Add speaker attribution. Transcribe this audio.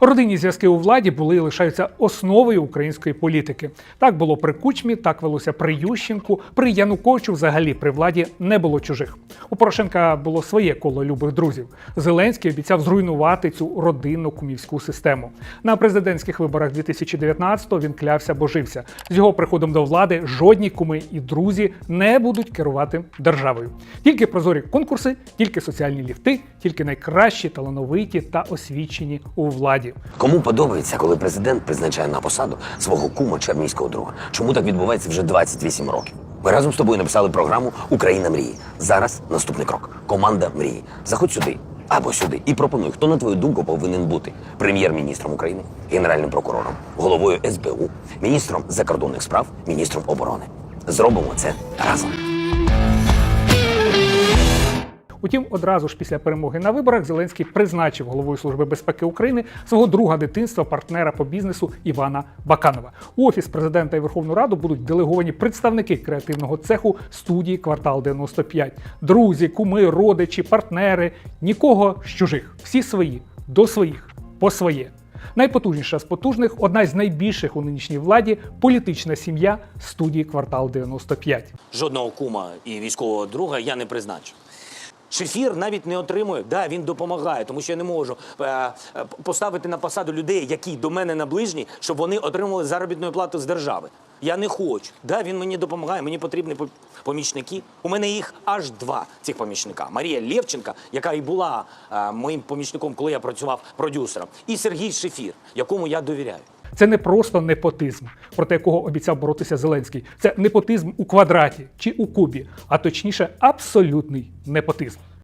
Speaker 1: Родинні зв'язки у владі були і лишаються основою української політики. Так було при Кучмі, так велося при Ющенку, при Януковичу взагалі при владі не було чужих. У Порошенка було своє коло любих друзів. Зеленський обіцяв зруйнувати цю родинну кумівську систему. На президентських виборах 2019-го він клявся, божився. З його приходом до влади жодні куми і друзі не будуть керувати державою. Тільки прозорі конкурси, тільки соціальні ліфти, тільки найкращі, талановиті та освічені у владі.
Speaker 2: Кому подобається, коли президент призначає на посаду свого кума чи друга? Чому так відбувається вже 28 років? Ми разом з тобою написали програму Україна мрії. Зараз наступний крок. Команда мрії. Заходь сюди або сюди і пропонуй, хто на твою думку повинен бути прем'єр-міністром України, генеральним прокурором, головою СБУ, міністром закордонних справ, міністром оборони. Зробимо це разом.
Speaker 1: Утім, одразу ж після перемоги на виборах Зеленський призначив головою Служби безпеки України свого друга дитинства, партнера по бізнесу Івана Баканова. У офіс президента і Верховну Раду будуть делеговані представники креативного цеху студії Квартал 95. Друзі, куми, родичі, партнери. Нікого з чужих. Всі свої, до своїх, по своє. Найпотужніша з потужних, одна з найбільших у нинішній владі політична сім'я студії Квартал 95.
Speaker 3: Жодного кума і військового друга я не призначив. Шефір навіть не отримує. Да, він допомагає, тому що я не можу е, е, поставити на посаду людей, які до мене наближені, щоб вони отримували заробітну плату з держави. Я не хочу. Да, він мені допомагає, мені потрібні помічники. У мене їх аж два цих помічника. Марія Лєвченка, яка і була е, моїм помічником, коли я працював продюсером, і Сергій Шефір, якому я довіряю.
Speaker 1: Це не просто непотизм, проти якого обіцяв боротися Зеленський. Це непотизм у квадраті чи у кубі, а точніше, абсолютний непотизм.